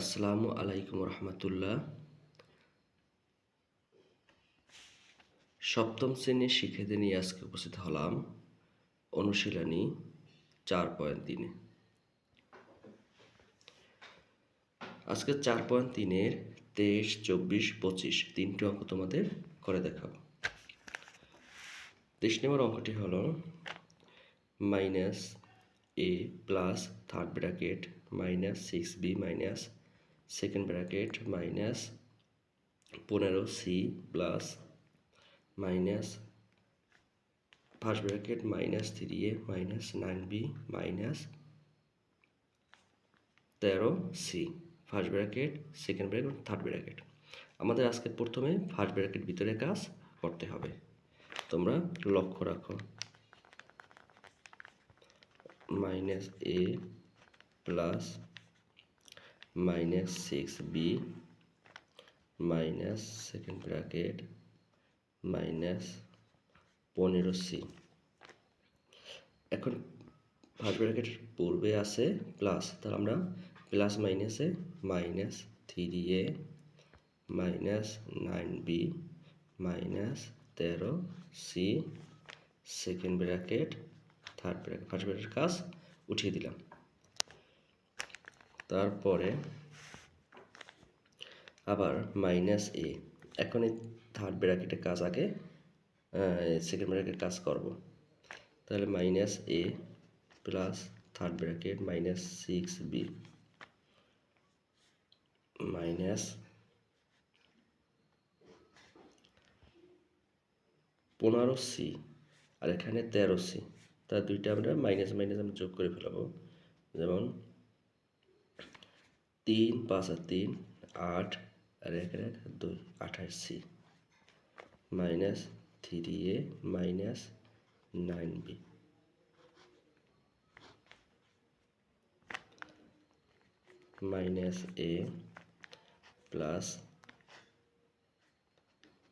আসসালামু আলাইকুম রহমতুল্লাহ। সপ্তম শ্রেণির শিক্ষার্থী নিয়ে আজকে উপস্থিত হলাম অনুশীলনী চার পয়েন্ট তিনে। আজকে চার পয়েন্ট তিনের তেইশ, চব্বিশ, পঁচিশ তিনটি অঙ্ক তোমাদের করে দেখাবো। তেইশ নম্বর অঙ্কটি হলো minus A plus third bracket minus six B minus second bracket minus পনেরো C plus minus first bracket minus three A minus nine B minus তেরো C first bracket second bracket third bracket আমাদের আজকে প্রথমে first bracket ভিতরে কাজ করতে হবে। তোমরা লক্ষ্য রাখো। Minus A plus minus six B minus second bracket minus পনেরো সি এখন ফার্স্ট ব্র্যাকেট পূর্বে আছে প্লাস তাহলে আমরা প্লাস মাইনাসে minus three A minus nine B minus তেরো C second bracket third bracket first bracket কাজ উঠিয়ে দিলাম। তারপরে আবার মাইনাস এ এখন এই থার্ড ব্র্যাকেটের কাজ আগে সেকেন্ড ব্র্যাকেটের কাজ করব। তাহলে minus A plus third bracket minus six B minus পনেরো সি আর এখানে তেরো সি তার দুইটা আমরা মাইনাস মাইনাস আমরা যোগ করে ফেলাবো। যেমন তিন, পাঁচ আর তিন, আট আর এক এক, দুই, আঠাশ, C. Minus three A minus nine B. Minus A plus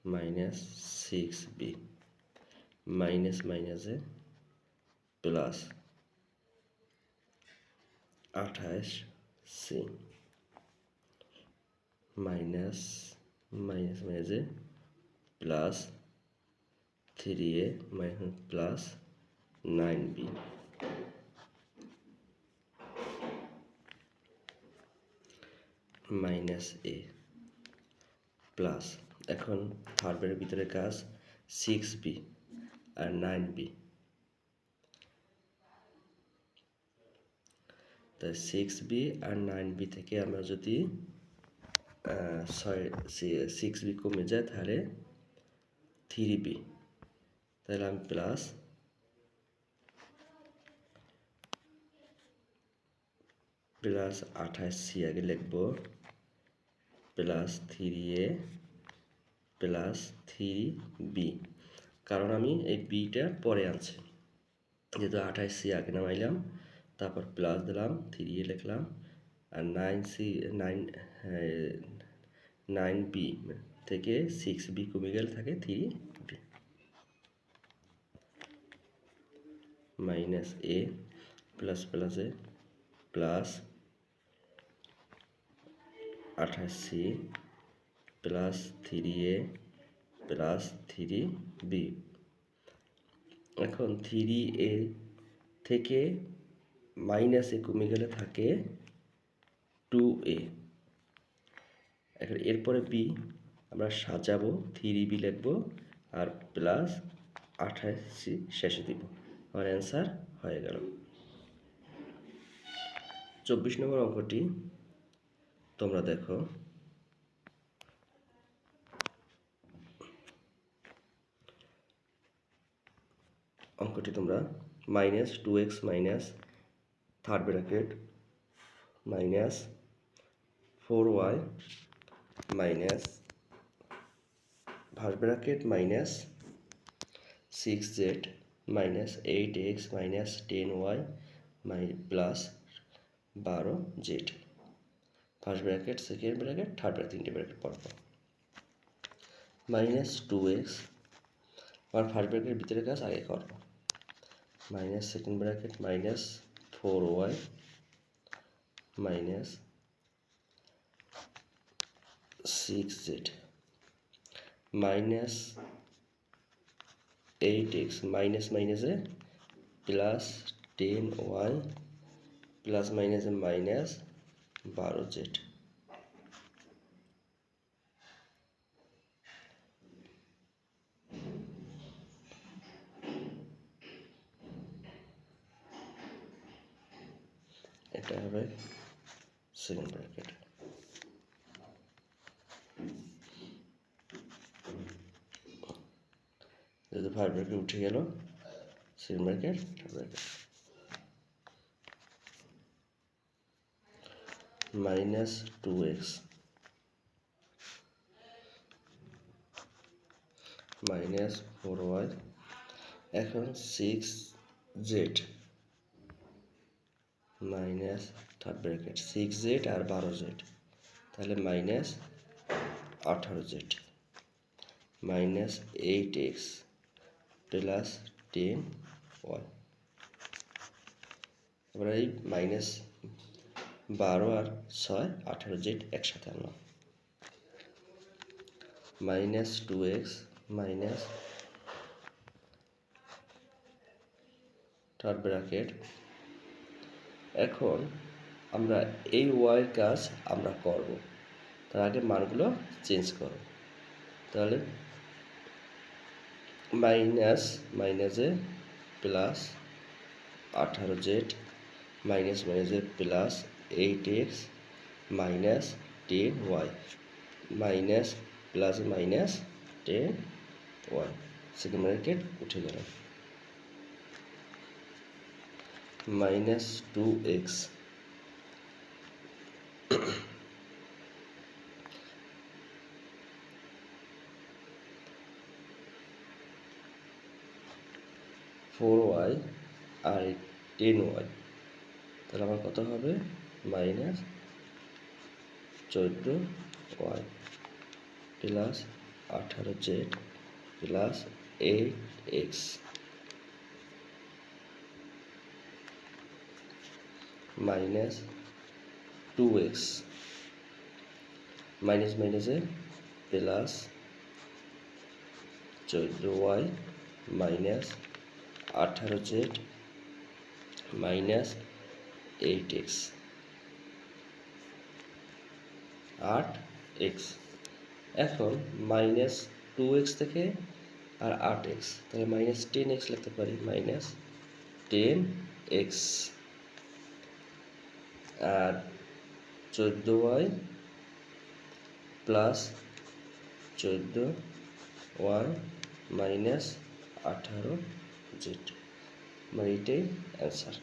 minus six B. Minus মাইনাসে প্লাস আঠাশ সি। মাইনাস মাইনাস মাইনাসে plus three A minus plus nine B minus A plus এখন থার্ডের ভিতরে কাজ সিক্স বি আর নাইন বি তাই six B আর নাইন বি থেকে আমরা যদি ছয় সিক্স বি কমে যায় তাহলে থ্রি বি তাহলে আমি প্লাস প্লাস আঠাশ সি আগে লিখব plus three A plus three B কারণ আমি এই বিটা পরে আনছি। যেহেতু আঠাশ সি আগে নামাইলাম, তারপর প্লাস দিলাম থ্রি এ লিখলাম nine C nine nine B থেকে সিক্স বি কমে গেলে থাকে three B minus A plus plus A plus আঠাশ C plus three A plus three B এখন থ্রি এ থেকে মাইনাসে কমে গেলে থাকে টু এ এরপরে বি আমরা সাজাবো থ্রি বি লিখব, আর প্লাস আঠাশ শেষে দিব। আমার অ্যান্সার হয়ে গেল। চব্বিশ নম্বর অঙ্কটি তোমরা দেখো। অঙ্কটি তোমরা minus two X minus third bracket minus four Y minus first bracket minus six Z minus eight X minus ten Y মাই প্লাস বারো Z first bracket second bracket, third bracket, তিনটে ব্র্যাকেট পড়ব মাইনাস টু এক্স আমার first ব্র্যাকেটের ভিতরে কাজ আগে করব। Minus second bracket, minus four Y minus six Z minus eight X minus মাইনাসে প্লাস টেন ওয়াই প্লাস মাইনাসে মাইনাস বারো জেড এটা হবে সেকেন্ড ব্র্যাকেট ফাইভ ব্র্যাকেট উঠে গেল second bracket third bracket minus two X minus four Y এখন six Z minus third bracket six Z আর বারো Z তাহলে মাইনাস আঠারো Z minus eight X plus ten Y এবার এই মাইনাস বারো আর ছয়, আঠারো জেড একসাথে আনলাম। Minus two X minus third bracket এখন আমরা এই ওয়াইয়ের কাজ আমরা করব। তার আগে মানগুলো চেঞ্জ করব তাহলে মাইনাস মাইনাসে প্লাস আঠারো জেড মাইনাস মাইনাসে plus eight X minus ten Y minus plus minus ten Y second bracket উঠে গেল minus two X four Y আর টেন ওয়াই। তাহলে আমার কত হবে? মাইনাস চোদ্দ ওয়াই প্লাস আঠারো Z plus eight X. Minus two X. Minus মাইনাসে plus চোদ্দ ওয়াই মাইনাস আঠারো জেড মাইনাস এইট এক্স আট এক্স। এখন মাইনাস টু এক্স থেকে আর আট এক্স। তাহলে মাইনাস টেন এক্স লিখতে পারি, মাইনাস টেন এক্স। আর চোদ্দ ওয়াই প্লাস চোদ্দ ওয়াই মাইনাস আঠারো জেড মানে এটাই অ্যান্সার